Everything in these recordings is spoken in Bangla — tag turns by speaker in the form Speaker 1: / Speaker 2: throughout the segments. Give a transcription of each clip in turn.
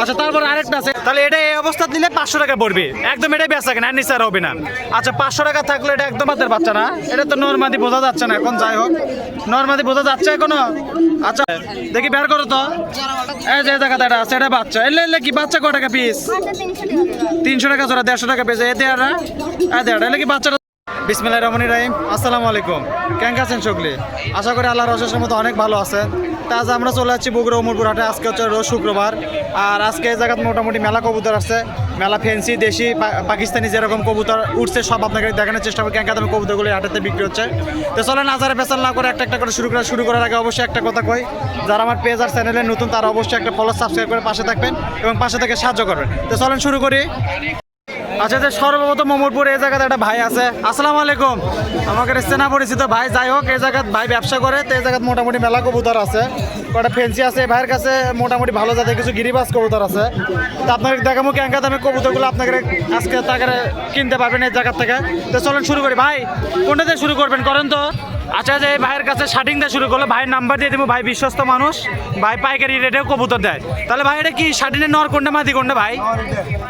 Speaker 1: আচ্ছা আচ্ছা নর্মাদি বোঝা যাচ্ছে না এখন, যাই হোক। নর্মাদি বোঝা যাচ্ছে এখনও? আচ্ছা দেখি বের করো তো। এই যে দেখা এটা বাচ্চা। এলে এলে কি বাচ্চা ক টাকা পিস তিনশো টাকা জোড়া, দেড়শো টাকা এতে আর এতে আর এলে কি বাচ্চাটা বিসমিল্লাহ রহমানি রাহিম। আসসালামু আলাইকুম। কেমন আছেন সকলে? আশা করি আল্লাহর রসের মতো অনেক ভালো আছেন। তা আজ আমরা চলে যাচ্ছি বগুড়া উমরপুর হাটে। আজকে হচ্ছে রোজ শুক্রবার। আর আজকে এই জায়গায় মোটামুটি মেলা কবুতর আছে। মেলা ফেন্সি দেশি পাকিস্তানি যেরকম কবুতর উঠছে, সব আপনাকে দেখানোর চেষ্টা করি কেঙ্কা দামে কবুতরগুলো হাটেতে বিক্রি হচ্ছে। তো চলেন আজারে পেছাল না করে একটা একটা করে শুরু করা শুরু করার আগে অবশ্যই একটা কথা কই। যারা আমার পেজ আর চ্যানেলে নতুন, তারা অবশ্যই একটা ফলো সাবস্ক্রাইব করে পাশে থাকবেন এবং পাশে থেকে সাহায্য করবেন। তো চলেন শুরু করি। আচ্ছা যে সর্বপ্রথম মোমরপুর এই জায়গাতে একটা ভাই আছে। আসসালামু আলাইকুম। আমাকে চেনা পরিচিত ভাই, যাই হোক, এই জায়গাত ভাই ব্যবসা করে, তো এই জায়গাত মোটামুটি মেলা কবুতর আছে। কটা ফেন্সি আছে ভাইয়ের কাছে, মোটামুটি ভালো জাতের কিছু গিরিবাস কবুতর আছে। তো আপনাকে দেখাবো ক্যাঙ্কা দামে কবুতরগুলো আপনাকে আজকে তাকে কিনতে পারবেন এই জায়গার থেকে। তো চলেন শুরু করি। ভাই, কোনটা দিয়ে শুরু করবেন? করেন তো। আচ্ছা যে এই ভাইয়ের কাছে শার্টিং দিয়ে শুরু করল ভাইয়ের নাম্বার দিয়ে দেবো ভাই বিশ্বস্ত মানুষ ভাই পাইকারি রেটেও কবুতর দেয়। তাহলে ভাই এটা কি শার্টিনের নর কোনটা মাদি কোনটা ভাই?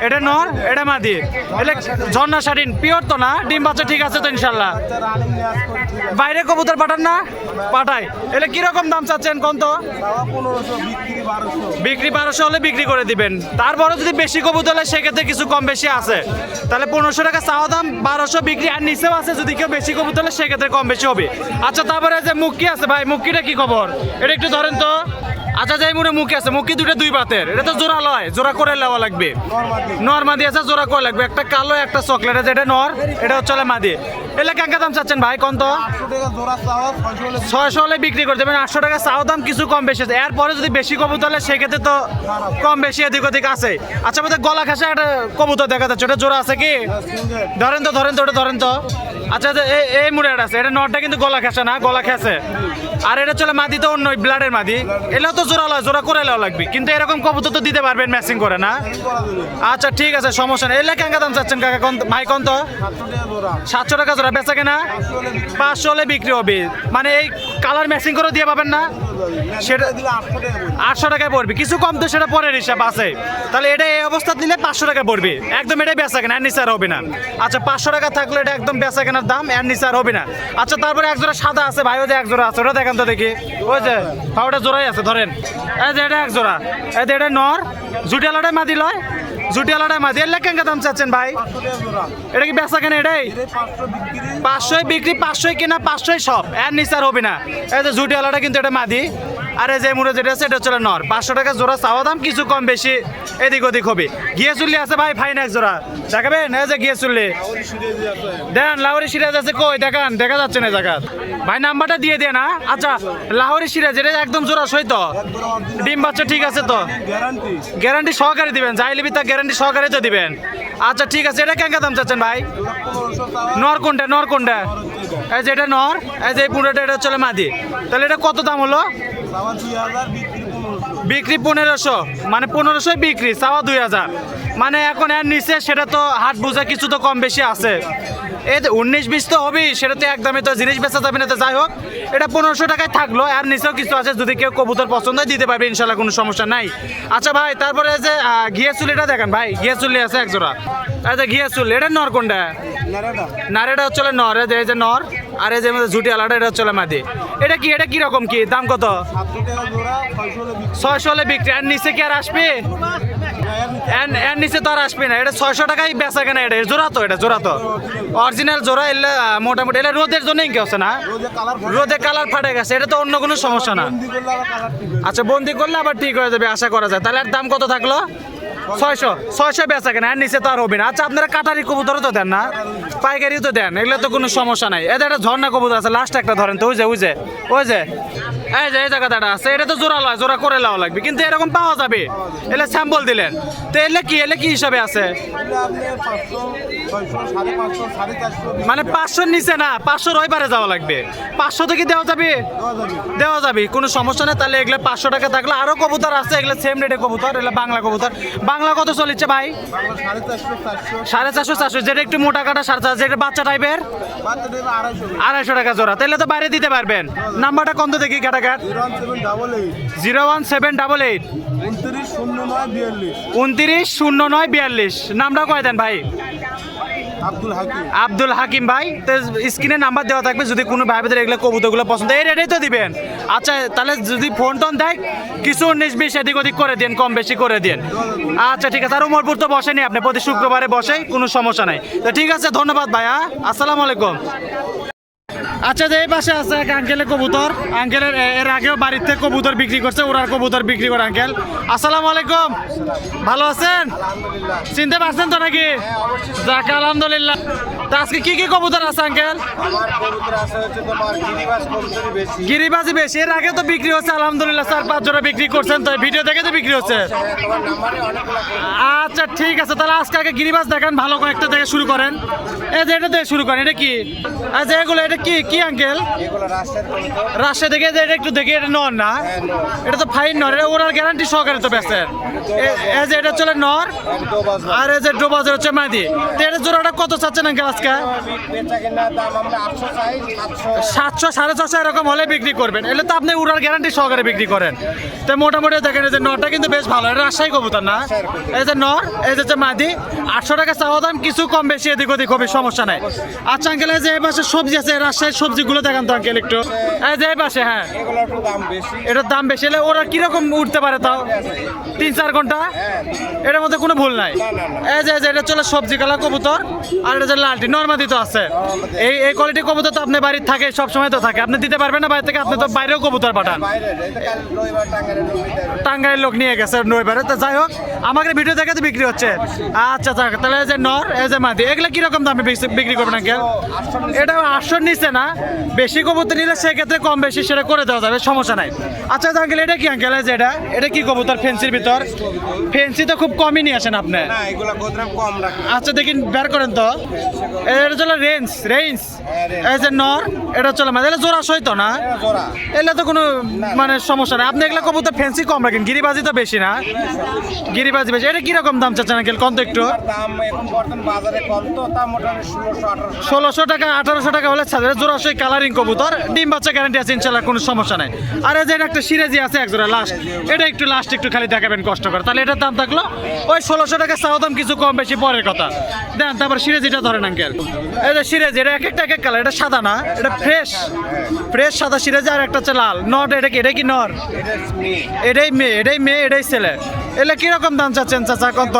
Speaker 1: এটা। নর এটা মাদি। এটা ঝর্ণা শার্টিন পিওর তো না? ডিম বাচ্চা ঠিক আছে তো ইনশাল্লাহ বাইরে কবুতর পাঠান না? পাঠাই। এটা কীরকম দাম চাচ্ছেন কোন তো? বিক্রি বারোশো। হলে বিক্রি করে দিবেন। তারপরে যদি বেশি কবুতর হলে সেক্ষেত্রে কিছু কম বেশি আছে। তাহলে পনেরোশো টাকা চাওয়া দাম বারোশো বিক্রি আর নিচেও আছে যদি কেউ বেশি কবুতর হলে সেক্ষেত্রে কম বেশি হবে। আচ্ছা তারপরে যে মুক্কি আছে ভাই মুক্তিটা কি খবর? এটা একটু ধরেন তো। আচ্ছা যাই মুড়ে মুখে আছে, মুখি দুটো দুই পাতের এটা তো জোড়া লয়, জোড়া করে নেওয়া লাগবে। নর মাদি আছে, জোড়া করে লাগবে। একটা কালো, একটা চকলেট আছে, এটা নর, এটা হচ্ছে মাদি। এলে কাঙ্কা দাম চাচ্ছেন ভাই, কোন তো? ছয়শো হলে বিক্রি করে দেবেন, আটশো টাকা চাও দাম, কিছু কম বেশি আছে। এরপরে যদি বেশি কবুতর হলে সেক্ষেত্রে তো কম বেশি এদিক ওদিক আছে। আচ্ছা আমাদের গলা খাসা একটা কবুতর দেখা যাচ্ছে, ওটা জোড়া আছে কি? ধরেন তো ধরেন তো, ওটা ধরেন তো। আচ্ছা এই মুড়ে আছে, এটা নটটা কিন্তু গলা খেসে না, গলা খেসে। আর এটা চলে মাদি তো অন্য ব্লাডের মাদি। এলেও তো জোড়া জোড়া করে এলাও লাগবে। কিন্তু এরকম কবুতর তো দিতে পারবেন ম্যাচিং করে, না? আচ্ছা ঠিক আছে, সমস্যা নেই। এলে কেঙ্কা দাম চাচ্ছেন, কাকা? ভাই কন্ত সাতশো টাকা জোড়া, বেচা কেনা? পাঁচশো হলে বিক্রি হবে। মানে এই কালার ম্যাচিং করে দিয়ে পাবেন না? আটশো টাকায় পড়বে। কিছু কম তো সেটা পরের হিসাব আছে। তাহলে এটা এই অবস্থা দিলে পাঁচশো টাকা পড়বে। একদম এটাই বেচা কেনা এর নিচে আর হবে না। আচ্ছা পাঁচশো টাকা থাকলে এটা একদম বেচা কেনার দাম এর হবে না। আচ্ছা তারপরে এক জোড়া সাদা আছে, ভাই, ওই যে এক জোড়া আছে, ওটা দেখেন তো দেখি। ওই যে পাউডা জোড়াই আছে, ধরেন। এই যে এটা এক জোড়া এই যে এটা নর, জুটিয়ালাটাই মাদি লয়। জুটিয়ালাটাই মাদি, এর লেখেন দাম চাচ্ছেন ভাই? এটা কি বেচা কেনা এটাই? পাঁচশোয় বিক্রি পাঁচশোয় কেনা পাঁচশোয় সব। এর নিচার হবে না। এই যে জুটিয়ালাটা কিন্তু এটা মাদি। আর যে মুড়ে যেটা আছে এটা হচ্ছে নর। পাঁচশো টাকা জোড়া চাওয়া দাম, কিছু কম বেশি এদিক ওদিক হবে। গিয়ে চুল্লি আছে ভাই, ফাইন এক জোড়া। দেখাবেন? এই যে গিয়ে চুল্লি। দেন, লাহরি সিরাজ আছে কই? দেখান, দেখা যাচ্ছে না জায়গা ভাই, নাম্বারটা দিয়ে দেন না আচ্ছা লাহরি সিরাজ, এটা একদম জোড়া সই তো? ডিম বাচ্চা ঠিক আছে তো? গ্যারান্টি সহকারে দিবেন, যাই লিবি তা গ্যারান্টি সহকারে তো দিবেন। আচ্ছা ঠিক আছে, এটা কেঙ্কা দাম চাচ্ছেন ভাই? নর কোনটা নর কোনটা এই যে এটা নর, এই যে পুরোটা, এটা চলে মাদি। তাহলে এটা কত দাম হলো? বিক্রি পনেরোশো মানে পনেরোশোই বিক্রি চাওয়া দুই হাজার। মানে এখন এর নিচে সেটা তো হাট বোঝা কিছু তো কম বেশি আছে। এই উনিশ বিশ তো হবেই সেটা তো একদমই তো জিনিস বেচা যাবে না তো যাই হোক। এটা পনেরোশো টাকায় থাকল আর নিচেও কিছু আছে যদি কেউ কবুতর পছন্দ হয় দিতে পারবে ইনশাল্লাহ কোনো সমস্যা নাই। আচ্ছা ভাই তারপরে যে ঘিয়ে চুলিটা দেখেন ভাই ঘিয়ে চুলি আছে একজোড়া। আচ্ছা ঘিয়ে চুল এটা নর কোনটা? নারেটা হচ্ছে নর এই যে- নর আর এই যে ঝুটি আলাদা এটা হচ্ছে মাদি। এটা কি এটা কি রকম কি? দাম কত? ছয়শো হলে বিক্রি। আর নিচে কি আর আসবে? এর নিচে তো আর আসবে না। এটা ছয়শো টাকাই বেচা কেনা এটা। জোড়া তো, এটা জোড়া তো। অরিজিনাল জোড়া, এলে মোটামুটি। এটা রোদের জন্য কি হচ্ছে না? রোদে কালার ফাটে গেছে। এটা তো অন্য কোনো সমস্যা না। আচ্ছা বন্দি করলে আবার ঠিক হয়ে যাবে, আশা করা যায়। তাহলে আর দাম কত থাকল? ছয়শো ছয়শো বেচা কেনা এর নিচে তো আর হবে না। আচ্ছা আপনারা কাটারি কবুতরও তো দেন না? পাইকারিও তো দেন, এগুলো তো কোনো সমস্যা নাই। এদের একটা ঝর্ণা কবুতর আছে লাস্ট একটা ধরেন তো, ওই যে ওই যে ওই যে। এই যে, এই জায়গাটা আছে, এটা তো জোড়া লয়, জোড়া করে নেওয়া লাগবে, কিন্তু এরকম পাওয়া যাবে? এলে স্যাম্পল দিলেন। তো এলে কি এলে কি হিসাবে আছে? মানে পাঁচশোর নিচে না, পাঁচশোর ওই যাওয়া লাগবে। পাঁচশো থেকে দেওয়া যাবে? দেওয়া যাবে, কোনো সমস্যা নেই। তাহলে এগুলো পাঁচশো টাকা থাকলে আরও কবুতর আছে, এগুলো সেম রেটে কবুতর, এগুলো বাংলা কবুতর। বাংলা কত চলিচ্ছে ভাই?
Speaker 2: সাড়ে চারশো চারশো।
Speaker 1: যেটা একটু মোটা কাটা সাড়ে চারশো যেটা বাচ্চা টাইপের
Speaker 2: আড়াইশো।
Speaker 1: টাকা জোড়া। তাহলে তো বাইরে দিতে পারবেন। নাম্বারটা কত দেখি ঘাটাঘাট?
Speaker 2: Zero one seven double eight.
Speaker 1: Zero one seven double eight.
Speaker 2: উনত্রিশ শূন্য নয় বিয়াল্লিশ।
Speaker 1: উনত্রিশ শূন্য নয় বিয়াল্লিশ। নামটা কয় দেন ভাই?
Speaker 2: আব্দুল হাকিম।
Speaker 1: ভাই, তো স্ক্রিনে নাম্বার দেওয়া থাকবে, যদি কোনো ভাই ভাইদের এগুলো কবুতরগুলো পছন্দ এই রেটেই তো দিবেন। আচ্ছা তাহলে যদি ফোন টোন দেয়, কিছু উনিশ বিশ এদিক ওদিক করে দিন, কম বেশি করে দিন। আচ্ছা ঠিক আছে, আর উমরপুর তো বসেনি, আপনি প্রতি শুক্রবারে বসে কোনো সমস্যা নাই। তো ঠিক আছে, ধন্যবাদ ভাইয়া, আসসালামু আলাইকুম। আচ্ছা যে এই পাশে আছে এক আঙ্কেলের কবুতর। আঙ্কেলের এর আগেও বাড়িতে কবুতর বিক্রি করছে ওরার কবুতর বিক্রি করে আঙ্কেল আসসালামু আলাইকুম। ভালো আছেন? চিনতে পারছেন তো নাকি? যাক, আলহামদুলিল্লাহ। তা আজকে কি কি কবুতর আছে আঙ্কেল গিরিবাজি বেশি। এর আগে তো বিক্রি হচ্ছে, আলহামদুলিল্লাহ। চার, পাঁচ জোড়া বিক্রি করছেন তো ভিডিও দেখে তো বিক্রি হচ্ছে। আচ্ছা ঠিক আছে, তাহলে আজকে আগে গিরিবাজ দেখেন, ভালো কয়েকটা থেকে শুরু করেন। এই যে এটা থেকে শুরু করেন, এটা কি? আচ্ছা এগুলো, এটা কি? কি আঙ্কেল দেখে যে এটা একটু দেখে এটা নর না? এটা তো ফাইন নর এটা ওরার গ্যারান্টি সহকারে তো বেচেন এ- যে এটা চলে নর আর এই যে ডোবাজের হচ্ছে মাদি। তো এটা জোড়াটা কত চাচ্ছেন আঙ্কেল আজকে?
Speaker 2: সাতশো।
Speaker 1: সাড়ে ছশো এরকম হলে বিক্রি করবেন। এলে তো আপনি উড়ার গ্যারান্টি সহকারে বিক্রি করেন। তো মোটামুটি দেখেন এই যে নরটা কিন্তু বেশ ভালো। এটা রাজশাহী কবুতর না? এই যে নর এই যে মাদি। আটশো টাকা চাওয়া দাম কিছু কম বেশি এদিক ওদিক হবে সমস্যা নাই। আচ্ছা আঙ্কেল এই যে এই পাশে সবজি আছে রাজশাহীর সবজিগুলো দেখান তো আঙ্কেল একটু। এই যে পাশে হ্যাঁ। এটার দাম বেশি হলে ওরা কীরকম উঠতে পারে তাও? তিন, চার ঘণ্টা? এটার মধ্যে কোনো ভুল নাই। এই যে এটা চলে সবজি কালা কবুতর, আর এটা যে লালটি নর্মাদি তো আছে। এই এই কোয়ালিটি কবুতর তো আপনার বাড়ির থাকে সব সময় তো থাকে। আপনি দিতে পারবেন না বাইরে থেকে, আপনি তো বাইরেও কবুতর পাঠান। টাঙ্গাইয়ের লোক নিয়ে গেছে রবিবারে। তো যাই হোক, আমাকে ভিডিও দেখে তো বিক্রি হচ্ছে। আচ্ছা যাক, তাহলে এই যে নর, এই যে মাদি, এগুলো কীরকম দামে বিক্রি- করবেন আঙ্কেল এটা আটশো নিচে না? বেশি কবুতর নিলে সেক্ষেত্রে কম বেশি সেটা করে দেওয়া যাবে সমস্যা নাই। আচ্ছা আঙ্কেল এটা কি আঙ্কেল যে এটা এটা কি কবুতর ফেন্সির ভিতর? ফেন্সি তো খুব কমই নিয়ে আসেন আপনি।
Speaker 2: এগুলো
Speaker 1: আচ্ছা দেখি বের করেন তো। এটা চলো রেঞ্জ রেঞ্জ এই যে নর এটা চলো মানে এটা জোড়া সইত না?
Speaker 2: জোড়া।
Speaker 1: এলে তো কোনো মানে সমস্যা নাই। আপনি এগুলো কবুতর ফেন্সি কম রাখেন গিরিবাজি তো বেশি না? গিরিবাজি বেশি। এটা কীরকম দাম চাচ্ছেন আঙ্কেল কত একটু?
Speaker 2: দাম এখন বর্তমান বাজারে কম তা মোটামুটি ষোলোশো
Speaker 1: টাকা আঠারোশো টাকা হলে জোড়া সই কালারিং কবুতর। ডিম বাচ্চা গ্যারান্টি আছে ইনশাল্লাহ কোনো সমস্যা নাই। আর এই যে একটা সিরাজি আছে এক জোড়া লাস্ট এটা একটু লাস্ট একটু খালি দেখাবেন কষ্ট করে। তাহলে এটার দাম থাকল ওই ষোলোশো টাকা চাওয়া দাম কিছু কম বেশি পরের কথা। দেন তারপর সিরাজিটা ধরেন আঙ্কেল এই যে সিরাজি এটা এক একটা এক এক কালার এটা সাদা না এটা ফ্রেশ ফ্রেশ সাদা সিরাজি আর একটা হচ্ছে লাল। নট এটা কি এটা কি নর? এটাই মেয়ে এটাই মেয়ে এটাই ছেলে। এলে কীরকম দাম চাচ্ছেন চাচা, কত?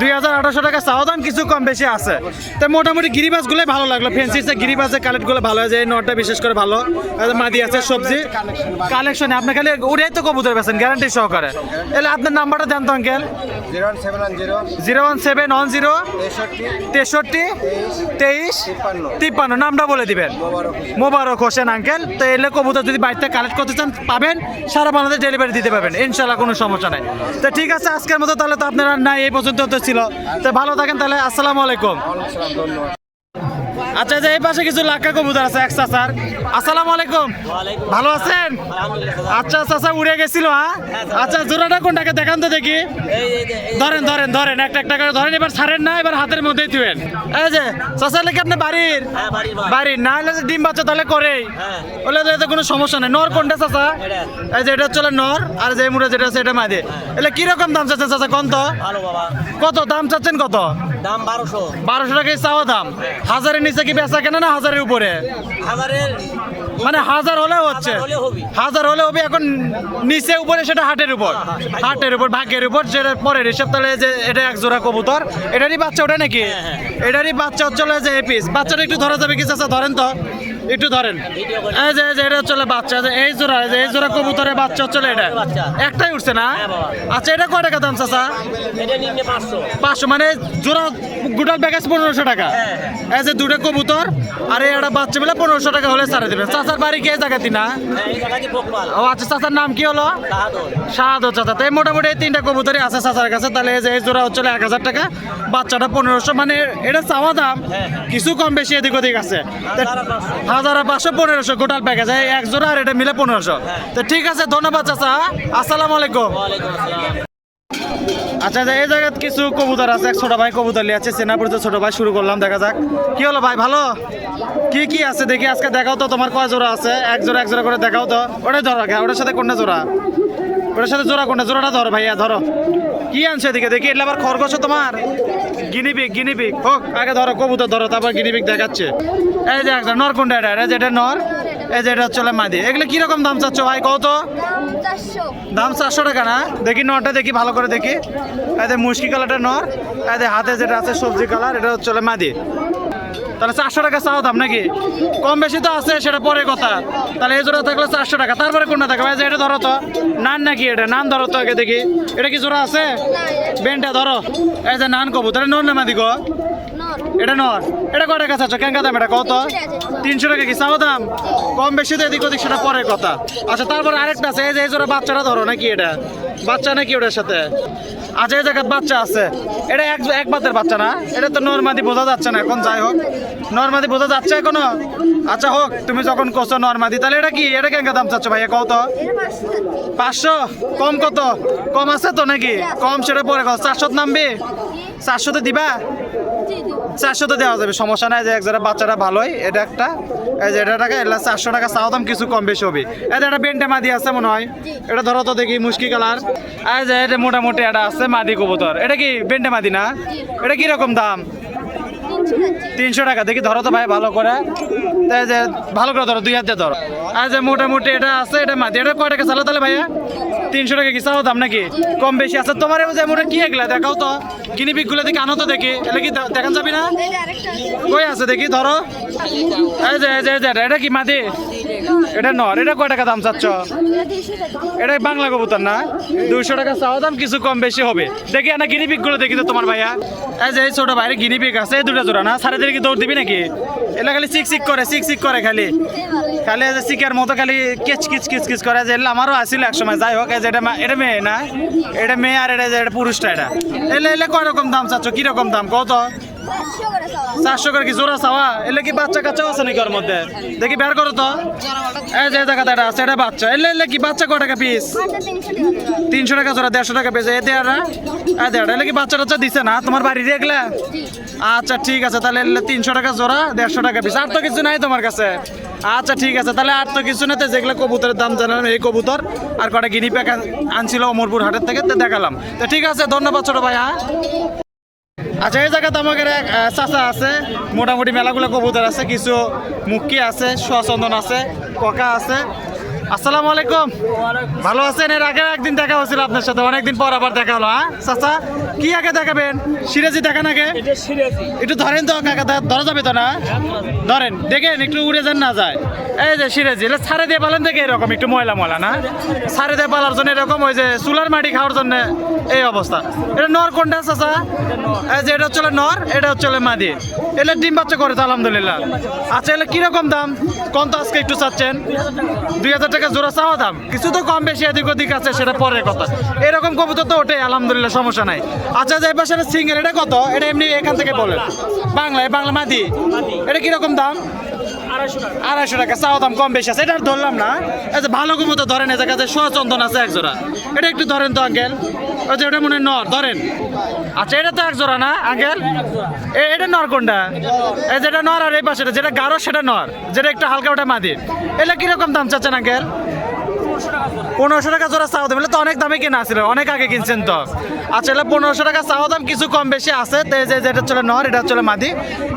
Speaker 2: দুই হাজার আঠারোশো টাকা।
Speaker 1: চাওয়া দাম কিছু কম বেশি আছে। তো মোটামুটি গিরিবাসগুলোই ভালো লাগল। ফেন্সিসে গিরিবাসের কালেক্টগুলো ভালো হয় যে এই নটটা বিশেষ করে ভালো। মাদি আছে, সবজি। কালেকশনে আপনি খালি উড়াই তো কবুতর বেছেন গ্যারান্টি সহকারে। এলে আপনার নাম্বারটা দেন তো uncle
Speaker 2: zero one seven one zero, তেষট্টি,
Speaker 1: তেইশ,
Speaker 2: তিপ্পান্ন।
Speaker 1: নামটা বলে দিবেন।
Speaker 2: মোবারক
Speaker 1: হোসেন আঙ্কেল তো এলে কবুতর যদি বাড়িতে কালেক্ট করতে চান, পাবেন। সারা বাংলাদেশ ডেলিভারি দিতে পারবেন। ইনশাল্লাহ কোনো সমস্যা নাই। তো ঠিক আছে, আজকের মতো তাহলে তো আপনারা নাই, এই পর্যন্ত তো ছিল। তো ভালো থাকেন তাহলে, আসসালামু আলাইকুম। আচ্ছা যে এই পাশে কিছু লাক্কা কবুতর আছে এক চাচার। আসসালামু আলাইকুম। ভালো আছেন? আচ্ছা চাচা উড়ে গেছিল হ্যাঁ? আচ্ছা জোড়াটা কোনটাকে দেখান তো দেখি। ধরেন ধরেন ধরেন একটা একটা করে ধরেন এবার ছাড়েন না এবার হাতের মধ্যেই তুয়েন এই যে চাচা লেগে আপনি বাড়ির? বাড়ির না হলে ডিম বাচ্চা তাহলে করেই। ওলে তো কোনো সমস্যা নেই। নর কোনটা চাচা? এই যে এটা চলে নর আর যে মুড়ে যেটা আছে এটা মাদে। এলে কীরকম দাম চাচ্ছেন চাচা কত কত দাম চাচ্ছেন কত?
Speaker 3: দাম বারোশো।
Speaker 1: বারোশো টাকায় চাওয়া দাম। হাজারের নিচে কি বেচা কেনা না হাজারের উপরে?
Speaker 3: হাজারের
Speaker 1: মানে হাজার হলেও হচ্ছে।
Speaker 3: হাজার হলে হবে।
Speaker 1: এখন নিচে উপরে সেটা হাটের উপর। হাটের উপর। ভাগ্যের উপর সেটা পরের হিসাব তাহলে যে এটা এক জোড়া কবুতর। এটারই বাচ্চা ওটা নাকি? এটারই বাচ্চা চলে যে এপিস। বাচ্চাটা একটু ধরা যাবে কি আছে ধরেন তো। একটু ধরেন। এই যে এই যে এটা হলো বাচ্চা। এই জোড়া এই যে এই জোড়া কবুতরের বাচ্চা হলো এটা। একটাই উঠছে না?
Speaker 3: হ্যাঁ
Speaker 1: আচ্ছা এটা কয় টাকা দাম চাচা?
Speaker 3: পাঁচশো।
Speaker 1: মানে জোড়া গোটাল প্যাকেজ পনেরোশো টাকা।
Speaker 3: হ্যাঁ,
Speaker 1: এই যে দুটো কবুতর আর একটা বাচ্চা মিলে পনেরোশো টাকা হলে ছাড়ে দেবেন। চাচার বাড়ি কে জায়গাতে না?
Speaker 3: হ্যাঁ
Speaker 1: ও আচ্ছা চাচার নাম কি হলো? শাহাদত চাচা। তাই মোটামুটি এই তিনটা কবুতরই আছে চাচার কাছে। তাহলে এই যে এই জোড়া হচ্ছে এক হাজার টাকা। বাচ্চাটা পনেরোশো মানে এটা চাওয়া দাম। কিছু কম বেশি এদিক ওদিক আছে।
Speaker 3: হাজার পাঁচশো।
Speaker 1: পনেরোশো গোটাল প্যাকেজ এক জোড়া আর এটা মিলে পনেরোশো। তো ঠিক আছে ধন্যবাদ চাচা আসসালামু আলাইকুম। আচ্ছা এই জায়গায় কিছু কবুতর আছে এক ছোট ভাই কবুতর নিয়ে আছে সেনাপুরিতে ছোট ভাই শুরু করলাম দেখা যাক। কি হলো ভাই ভালো? কি কি আছে দেখি আজকে দেখাও তো তোমার কয় জোড়া আছে এক জোড়া এক জোড়া করে দেখাও তো। ওটা ধরো আগে, ওটার সাথে কোনটা জোড়া? ওটার সাথে জোড়া কোনটা? জোড়াটা ধরো ভাইয়া ধরো। কি আনছে এদিকে? দেখি এটা আবার খরগোশ তোমার? গিনিপিক গিনিপিক হোক আগে ধরো কবুতর ধরো তারপর গিনিপিক দেখাচ্ছে। এই যে একটা নর কোনটা এটা? এই যে এটা নর এই যে এটা চলে মাদি। এগুলো কীরকম দাম চাচ্ছ ভাই? কত? দাম চারশো টাকা না? দেখি নরটা দেখি ভালো করে দেখি। এতে মুশকি কালারটা নর এই এতে হাতে যেটা আছে সবজি কালার এটা হচ্ছে মাদি। তাহলে চারশো টাকা চাও দাম নাকি? কম বেশি তো আছে সেটা পরে কথা। তাহলে এই জোড়া থাকলে চারশো টাকা। তারপরে কোনটা থাকবে? এই যে এটা ধরো তো। নান নাকি এটা? নান ধরো তো আগে দেখি। এটা কি জোড়া আছে? বেনটা ধরো। এই যে নান কবু তাহলে নর না মাদি গো? এটা নর। এটা কয় টাকা চাচ্ছ কেঙ্কা দাম এটা? কত? তিনশো টাকা কি? চাও দাম? কম বেশি তো এদিক ওদিক, সেটা পরের কথা। আচ্ছা তারপর আরেকটা আছে, এই যে, এই জোড়া বাচ্চাটা ধরো, নাকি এটা? বাচ্চা নাকি ওটার সাথে? আচ্ছা এই জায়গায় বাচ্চা আছে। এটা এক এক বাতের বাচ্চা না? এটা তো নর্মাদি বোঝা যাচ্ছে না এখন, যাই হোক। নর্মাদি বোঝা যাচ্ছে এখনও? আচ্ছা হোক, তুমি যখন কোসো নর্মাদি, তাহলে এটা কি? এটা কেঙ্কা দাম চাচ্ছ ভাইয়া, কত?
Speaker 4: পাঁচশো?
Speaker 1: কম কত? কম আছে তো নাকি? কম, সেটা পরে কত চারশো নামবে? চারশোতে দিব? চারশো তো দেওয়া যাবে সমস্যা নাই যে এক যারা বাচ্চারা ভালোই এটা একটা এই যে এটা টাকা এটা চারশো টাকা চাও দাম কিছু কম বেশি হবে। এটা একটা বেন্টে মাদি আছে মনে হয় এটা ধরো তো দেখি মুশকি কালার। এই যে এটা মোটামুটি এটা আছে মাদি কবুতর এটা কি বেন্টে মাদি না? এটা কীরকম দাম?
Speaker 4: তিনশো
Speaker 1: টাকা। দেখি ধরো তো ভাই, ভালো করে। তাই যে, ভালো করে ধরো, দুই হাত দিয়ে ধরো। আর যে মোটামুটি এটা আছে, এটা মাটি। এটা কয় টাকা চালো তাহলে ভাইয়া? তিনশো টাকা কি চাও দাম নাকি? কম বেশি আছে। তোমার যে মোটা কি এগুলা? দেখাও তো। কিনি পিকগুলো দেখি আনো তো দেখি। এটা কি দেখান যাবি না? কই আছে দেখি, ধরো। এই যে এটা- কি মাদি এটা নর, এটা কয় টাকা দাম চাচ্ছ?
Speaker 4: এটা
Speaker 1: বাংলা কবুতর না? দুইশো টাকা চাওয়া দাম, কিছু কম বেশি হবে। দেখি না গিনিপিকগুলো দেখি তো তোমার ভাইয়া। এই যে, এই ছোট ভাইয়ের গিনিপিক আছে, এই দুটা জোড়া না? সাড়ে দিকে কি দৌড় দিবি নাকি? এটা খালি চিক চিক করে, চিক চিক করে খালি। খালি যে চিকের মতো খালি কিচ কিচ কিচ কিচ করে, যে আমারও আসছিল এক সময় যাই হোক, এই যে এটা এটা মেয়ে না? এটা মেয়ে আর এটা যে এটা পুরুষটা এটা। এলে এলে কয় রকম দাম চাচ্ছ? কীরকম দাম? কত
Speaker 4: চারশো করে
Speaker 1: কি জোড়া চাওয়া? এলে কি বাচ্চা কাচ্চা আছে নাকি ওর মধ্যে? দেখি বের করো তো। এই যে জায়গাটা এটা আছে, এটা বাচ্চা। এলে এলে কি বাচ্চা কয় টাকা পিস
Speaker 4: তিনশো টাকা
Speaker 1: জোড়া, দেড়শো টাকা পেয়েছে এতে আর এই দেড়। এলে কি বাচ্চা টাচ্চা দিছে না? তোমার বাড়ি রেখলে আচ্ছা ঠিক আছে। তাহলে এলে তিনশো টাকা জোড়া, দেড়শো টাকা পিস আর তো কিছু নাই তোমার কাছে। আচ্ছা ঠিক আছে। তাহলে আর তো কিছু না যেগুলো কবুতরের দাম জানালাম, এই কবুতর। আর কটা গিনি প্যাক আনছিল অমরপুর হাটের থেকে দেখালাম। তো ঠিক আছে, ধন্যবাদ ছোট ভাই হ্যাঁ? আচ্ছা এই জায়গাতে আমাদের এক চাচা আছে, মোটামুটি মেলাগুলো কবুতর আছে, কিছু মুক্কি আছে, সোয়াচন্দন আছে ককা আছে। আসসালামু আলাইকুম। ভালো আছেন? এর আগে একদিন দেখা হয়েছিল আপনার সাথে। অনেকদিন পর আবার দেখা হলো হ্যাঁ? চাচা কি আগে দেখাবেন? সিরাজি দেখান আগে। একটু ধরেন তো কাকা ধরা যাবে তো না? ধরেন দেখেন একটু উড়ে যান না যায়। এই যে সিরাজি এটা ছাড়ে দিয়ে পালেন দেখে এরকম একটু ময়লা ময়লা না? ছাড়ে দিয়ে পালার জন্য এরকম ওই যে চুলার মাটি খাওয়ার জন্য এই অবস্থা। এটা নর কোনটা চাচা? এই যে এটা হচ্ছে নর এটা হচ্ছে মাদি। এটা ডিম বাচ্চা করে তো আলহামদুলিল্লাহ। আচ্ছা এটা কীরকম দাম? কোন তো আজকে একটু চাচ্ছেন? দুই হাজার টাকা। জোড়া চাওয়া দাম? কিছু তো কম বেশি এদিক ওদিক আছে, সেটা পরের কথা। এরকম কবুতর তো ওঠে, আলহামদুলিল্লাহ, সমস্যা নাই। আচ্ছা যে পাশে সিঙ্গেল এটা কত? এটা এমনি এখান থেকে বলেন। বাংলায়, বাংলা মাদি। এটা কীরকম দাম? আড়াইশো টাকা। চাওয়া দাম কম বেশি আছে এটা ধরলাম না। যে ভালো মতো ধরেন এদের কাছে সোয়া চন্দন আছে এক জোড়া এটা একটু ধরেন তো, আঙ্কেল। ওই যে ওটা মনে হয় নর, ধরেন। আচ্ছা এটা তো এক জোড়া না, আঙ্কেল? এটা নর কোনটা? এই যেটা নর আর এই পাশে যেটা গাঢ়, সেটা নর। যেটা একটু হালকা ওটা মাদি এটা কীরকম দাম চাচ্ছেন, আঙ্কেল? পনেরোশো টাকা জোড়া চাওয়া দাম। এগুলো তো অনেক দামে কেনা ছিল অনেক আগে কিনছেন তো। আচ্ছা এগুলো পনেরোশো টাকা চাওয়া দাম কিছু কম বেশি আছে। তো যে যেটা চলে নর এটা চলে মাদি।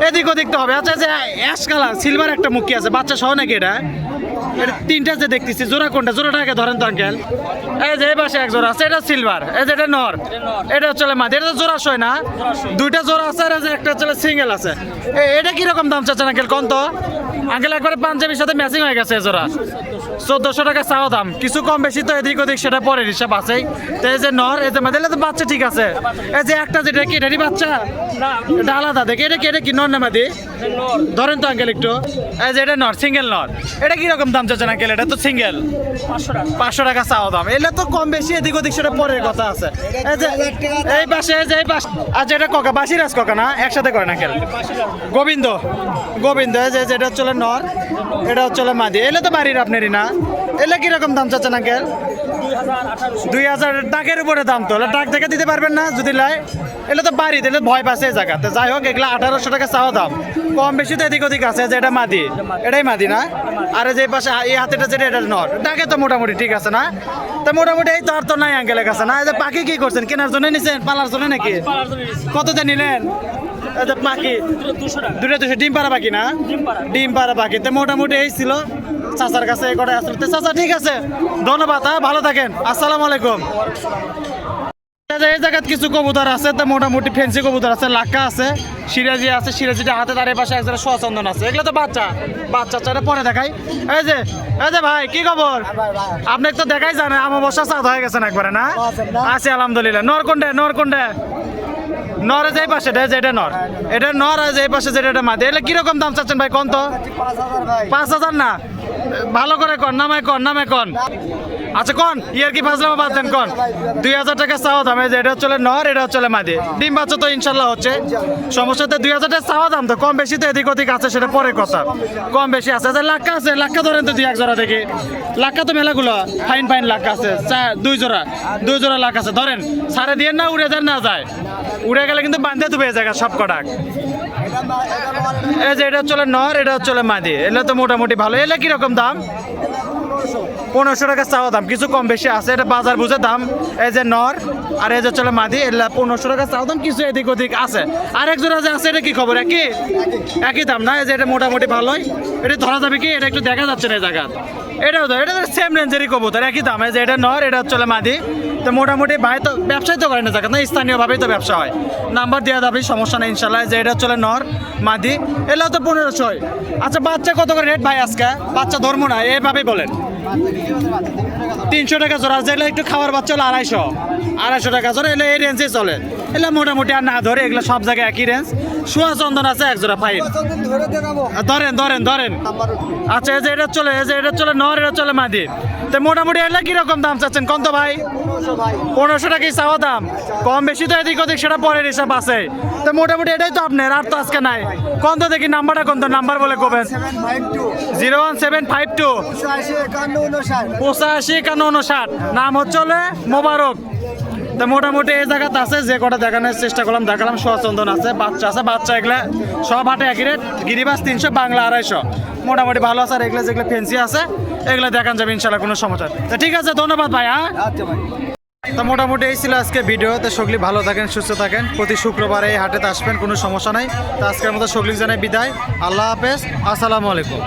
Speaker 1: এদিক ওদিক তো হবে। আচ্ছা যে অ্যাশ কালার সিলভার একটা মুখি আছে। বাচ্চা সহ নাকি এটা? এটা তিনটা যে দেখতেছি জোড়া কোনটা? জোড়াটা আগে ধরেন তো আঙ্কেল। এই যে এই পাশে এক জোড়া আছে এটা সিলভার। এই যে এটা নর। এটা চলে মাদি। এটা জোড়া সয় না? দুইটা জোড়া আছে আর যে একটা চলে সিঙ্গেল আছে। এটা কীরকম দাম চাচ্ছেন আঙ্কেল? কোন তো? আঙ্কেল একবারে পাঞ্জাবির সাথে ম্যাচিং হয়ে গেছে এই জোড়া। চোদ্দশো টাকা চাওয়া দাম। কিছু কম বেশি তো এদিক ওদিক সেটা পরের হিসাব আছেই। তো এই যে নর এই যে মাদি তো বাচ্চা ঠিক আছে। এই যে একটা যেটা কি এটারই বাচ্চা? এটা আলাদা। দেখে এটা কি এটা কি নর না মাদি? ধরেন তো আঙ্কেল একটু। এই যে এটা নর সিঙ্গেল নর। এটা কীরকম দাম চাচ্ছেন আঙ্কেল এটা তো সিঙ্গেল পাঁচশো টাকা। চাওয়া দাম। এলে তো কম বেশি এদিক ওদিক সেটা পরের কথা আছে। এই যে এই পাশে এই যে এই পাশে আচ্ছা এটা ককা বাসিরাজ ককা না? একসাথে করে না আঙ্কেল গোবিন্দ। গোবিন্দ এই যে যেটা হচ্ছে নর। এটা হচ্ছে মাদি। এলে তো বাড়ির আপনারই না। এলে কীরকম দাম চাচ্ছেন আঙ্কেল? দুই হাজার টাকের উপরে দাম তো। টাক দেখে দিতে পারবেন না যদি লাই এগুলো তো বাড়ি দিলে ভয় পাচ্ছে এই জায়গাতে। যাই হোক এগুলো আঠারোশো টাকা চাওয়া দাম। কম বেশি তো এদিক ওদিক আছে যে এটা মাদি। এটাই মাদি না? আর যে পাশে এই হাতেটা যেটা এটা নর। ডাকে তো মোটামুটি ঠিক আছে না? তা মোটামুটি এই তো আর তো নাই আঙ্কেলের কাছে না? এই যে পাখি কি করছেন? কেনার জন্য নিছেন? পালার জন্য নাকি? কততে নিলেন? পাখি। দুটো দুশো ডিম পাড়া পাখি না? ডিম পাড়া পাখি। তো মোটামুটি এই ছিল। চাচার কাছে এই করে আসলে। চাচা ঠিক আছে। ধন্যবাদ হ্যাঁ ভালো থাকেন। আসসালামু আলাইকুম। এই জায়গায় কিছু কবুতর আছে তো মোটামুটি ফেন্সি কবুতর আছে লাক্কা আছে সিরাজি আছে সিরাজিটা হাতে দাঁড়িয়ে পাশে একজনের সচন্দন আছে। এগুলো তো বাচ্চা বাচ্চা চাটা পরে দেখাই। এই যে এই যে ভাই কি খবর? আপনি তো দেখাই জানে আমার বসা চাঁদ হয়ে গেছেন একবারে না? আছে আলহামদুলিল্লাহ। নর কোনডে নর কোনডে নর যে পাশে এটা যে এটা নর। এটা নর। আর যে পাশে যেটা এটা মাদে। এলে কীরকম দাম চাচ্ছেন ভাই কোন তো? পাঁচ হাজার না? ভালো করে কর নামায় কর নামে কন আচ্ছা কন? ইয়ার কি ফাজলামা বাদ দেন, কন? দুই হাজার টাকা চাওয়া দাম, এই যে এটা হচ্ছে নর, এটা চলে মাদি। ডিম বাচ্চা তো ইনশাল্লাহ হচ্ছে। সমস্যাতে দুই হাজার টাকা চাওয়া দাম তো, কম বেশি তো এদিক ওদিক আছে, সেটা পরে কথা। কম বেশি আছে। আচ্ছা লাক্কা আছে, লাক্কা ধরেন তো দুই এক জোড়া দেখি। লাক্কা তো মেলাগুলো, ফাইন ফাইন লাক্কা আছে। দুই জোড়া দুই জোড়া লাখ আছে। ধরেন সারে দিয়ে না, উড়ে দেন না, যায়। উড়ে গেলে কিন্তু বান্ধে দুবে জায়গা সব কটাক। এই যে এটা চলে নর, এটা চলে মাদি। এলে তো মোটামুটি ভালো। এলে কীরকম দাম? পনেরোশো টাকা চাওয়া দাম, কিছু কম বেশি আছে। এটা বাজার বুঝে দাম, এই যে নর আর এই যে চলে মাদি এলা পনেরোশো টাকা চাওয়া দাম, কিছু এদিক ওদিক আছে। আর এক জোড়া যে আছে এটা কি খবর? একই? একই দাম না? এই যে এটা মোটামুটি ভালোই। এটা ধরা যাবে কি? এটা একটু দেখা যাচ্ছে না এই জায়গা এটাও তো, এটা তো সেম রেঞ্জেরই কবুতর, একই দাম। যে এটা নর, এটা হচ্ছে মাদি। তো মোটামুটি ভাই তো ব্যবসায় তো করে না জায়গা না স্থানীয়ভাবেই তো ব্যবসা হয়। নাম্বার দেওয়া যাবে সমস্যা নেই ইনশাল্লাহ যে এটা চলে নর, মাদি এগুলো তো পনেরোশো আচ্ছা বাচ্চা কত করে রেট ভাই আজকে? বাচ্চা ধর্ম না এইভাবেই বলেন। তিনশো টাকা জোড়া, যেগুলো একটু খাওয়ার বাচ্চা হলো আড়াইশো। আড়াইশো টাকা জোড়া এলে এই রেঞ্জে চলে। এগুলো মোটামুটি আর না ধরে এগুলো সব জায়গায় একই রেঞ্জ সোয়া চন্দন আছে এক জোড়া ফাইন ধরেন ধরেন ধরেন। আচ্ছা এই যে এটা চলে এই যে এটা চলে নর এটা চলে মাদি। তো মোটামুটি এলে কীরকম দাম চাচ্ছেন? কত ভাই? পনেরোশো টাকাই চাওয়া দাম? কম বেশি তো এদিক ওদিক সেটা পরের হিসাব আছে। তো মোটামুটি এটাই তো আপনার আর তো আজকে নাই। কোন তো দেখি নাম্বারটা কোন তো নাম্বার বলে কবেন। Zero one seven five two. পঁচাশি একান্ন উনষাট নাম হচ্ছে মোবারক। তো মোটামুটি এই জায়গাতে আছে যে কটা দেখানোর চেষ্টা করলাম দেখালাম সচন্দন আছে বাচ্চা আছে বাচ্চা এগুলা সব হাটে একই রেট গিরিবাস তিনশো বাংলা আড়াইশো। মোটামুটি ভালো আছে আর এগুলো যেগুলো ফেন্সি আছে এগুলো দেখান যাবে ইনশাল্লাহ কোনো সমস্যা। তো ঠিক আছে ধন্যবাদ ভাই হ্যাঁ? তো মোটামুটি এই ছিল আজকে ভিডিও তো সকলি ভালো থাকেন সুস্থ থাকেন প্রতি শুক্রবার এই হাটেতে আসবেন কোনো সমস্যা নাই। তো আজকের মতো সকলি জানাই বিদায় আল্লাহ হাফেজ আসসালামু আলাইকুম।